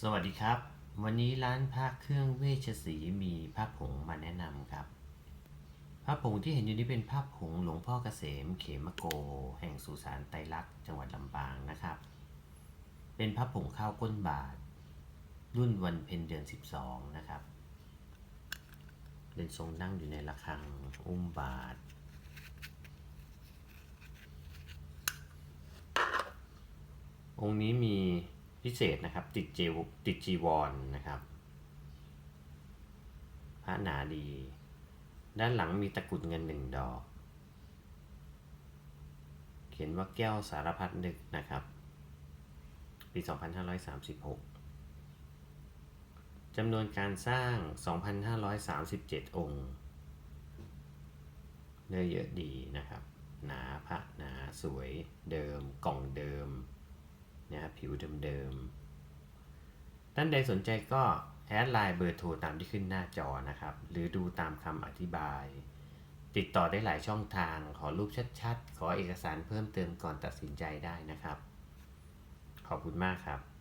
สวัสดีครับ วันนี้ร้านพระเครื่องเวชศรีมีพระผงมาแนะนำครับพระผงที่เห็นอยู่นี้เป็นพระผงหลวงพ่อเกษมเขมโก แห่งสุสานไตรลักษณ์จังหวัดลำปางนะครับ เป็นพระผงข้าวก้นบาท รุ่นวันเพ็ญเดือน 12 นะครับ เป็นทรงนั่งอยู่ในระฆังอุ้มบาทองค์นี้มี พิเศษนะครับ ติดเจวติดจีวรนนะครับ พระหนาดี ด้านหลังมีตะกุดเงินหนึ่งดอก เขียนว่าแก้วสารพัดนึกนะครับ ปี 2536จำนวนการสร้าง 2,537 องค์เนื้อเยอะดีนะครับ หนาพระหนาสวยเดิมกล่องเดิม นะครับผิวเดิมๆท่านใดสนใจก็แอดไลน์เบอร์โทรตามที่ขึ้นหน้าจอนะครับ หรือดูตามคำอธิบาย ติดต่อได้หลายช่องทาง ขอรูปชัดๆ ขอเอกสารเพิ่มเติมก่อนตัดสินใจได้นะครับ ขอบคุณมากครับ